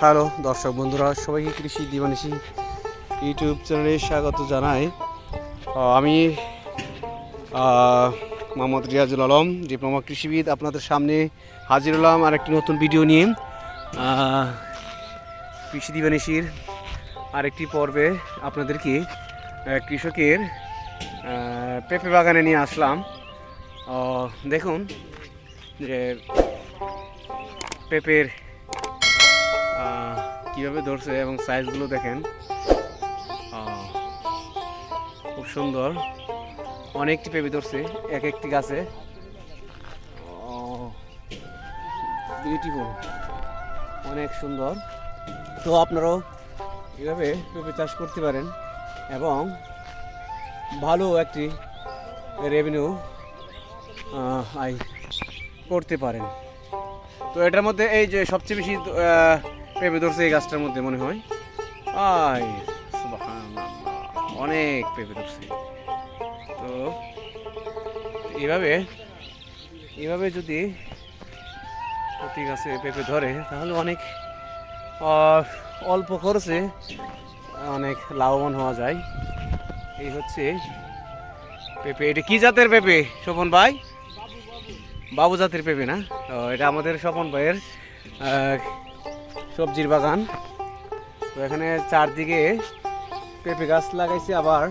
Hello, দর্শক বন্ধুরা, সবাইকে কৃষি দিবানিশি ইউটিউব চ্যানেলে স্বাগত জানাই। আমি মোহাম্মদ রিয়াজুল আলম, ডিপ্লোমা কৃষিবিদ আপনাদের সামনে হাজির হলাম আর একটি নতুন ভিডিও নিয়ে। কৃষি দিবানিশির আরেকটি পর্বে আপনাদেরকে কৃষকের পেঁপে বাগানে নিয়ে আসলাম। দেখুন যে পেঁপের কীভাবে ধরছে এবং সাইজগুলো দেখেন। খুব সুন্দর। অনেকটি পেঁপে ধরছে, এক একটি গাছে। বিউটিফুল অনেক সুন্দর। তো আপনারাও এভাবে পেঁপে চাষ করতে পারেন এবং ভালো একটি রেভিনিউ আয় করতে পারেন। তো এটার মধ্যে এই যে সবচেয়ে বেশি পেঁপে ধরছে এই গাছটার মধ্যে মনে হয়। আই অনেক পেঁপে ধরছে। তো এইভাবে এইভাবে যদি প্রতি গাছে পেঁপে ধরে, তাহলে অনেক অল্প খরচে অনেক লাভবান হওয়া যায়। এই হচ্ছে পেঁপে এটা কি জাতের পেঁপে শোভন ভাই? বাবু জাতের পেঁপে না? ও, এটা আমাদের স্বপন ভাইয়ের সবজির বাগান। তো এখানে চারদিকে পেঁপে গাছ লাগাইছে আবার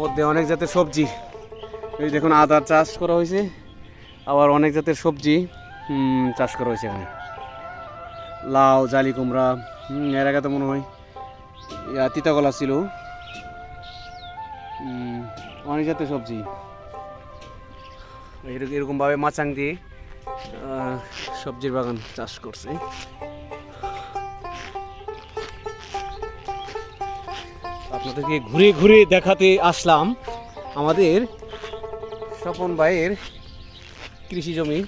মধ্যে অনেক জাতের সবজি। এই দেখুন আদার চাষ করা হয়েছে আবার অনেক জাতের সবজি চাষ করা হয়েছে এখানে। লাউ জালি কুমড়া এর আগে তো মনে হয় তিতাকলা ছিল। অনেক জাতের সবজি। এরকম এরকমভাবে মাচাং দিয়ে সবজির বাগান চাষ করছে। আপনাদেরকে ঘুরে ঘুরে দেখাতে আসলাম আমাদের স্বপন ভাইয়ের কৃষি জমি।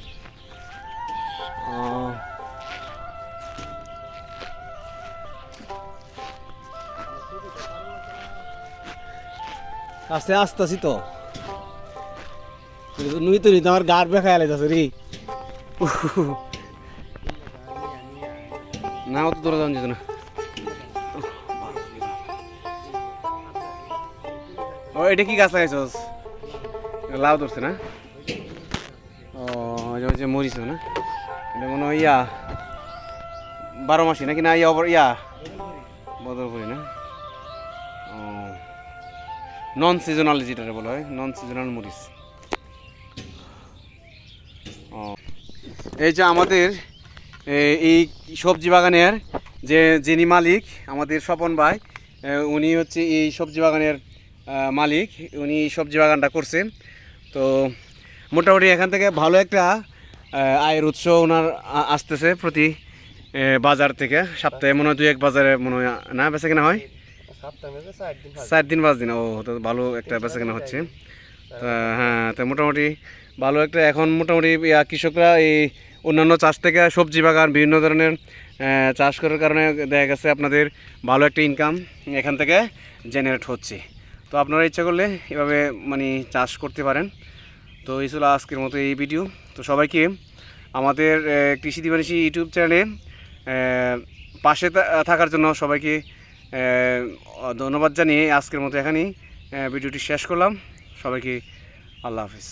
কাছে আসতেছি তো। নুই তো নিতে, আমার গার বেখা এলে যাচ্ছে রে। না, অত দূরে যাওয়া যেত না। ও, এটা কি গাছ লাগাইছস? লাউ ধরছে না? ও যে- মরিচ, না? এটা মনে হয় ইয়া, বারো মাসি, নাকি না, ইয়া ইয়া বদলপুরি না? ও। নন সিজনাল যেটা বলা হয় নন সিজনাল মরিচ এই যে আমাদের এই সবজি বাগানের যে, যিনি মালিক, আমাদের স্বপন ভাই উনি হচ্ছে এই সবজি বাগানের মালিক। উনি এই সবজি বাগানটা করছেন। তো মোটামুটি এখান থেকে ভালো একটা আয়ের উৎস ওনার আসতেছে প্রতি বাজার থেকে। সপ্তাহে মনে হয় দু এক বাজারে মনে হয় না, বেচা কেনা হয়। চার দিন পাঁচ দিন ও তো ভালো একটা বেচা কেনা হচ্ছে। হ্যাঁ তো মোটামুটি ভালো একটা এখন মোটামুটি কৃষকরা এই অন্যান্য চাষ থেকে সবজি বাগান বিভিন্ন ধরনের চাষ করার কারণে দেখা গেছে আপনাদের ভালো একটা ইনকাম এখান থেকে জেনারেট হচ্ছে। তো আপনারা ইচ্ছা করলে এভাবে মানে চাষ করতে পারেন। তো এই ছিল আজকের মতো এই ভিডিও তো সবাইকে আমাদের কৃষি দিবানিশী ইউটিউব চ্যানেলে পাশে থাকার জন্য সবাইকে ধন্যবাদ জানিয়ে আজকের মতো এখানেই ভিডিওটি শেষ করলাম। সবাইকে আল্লাহ হাফিজ।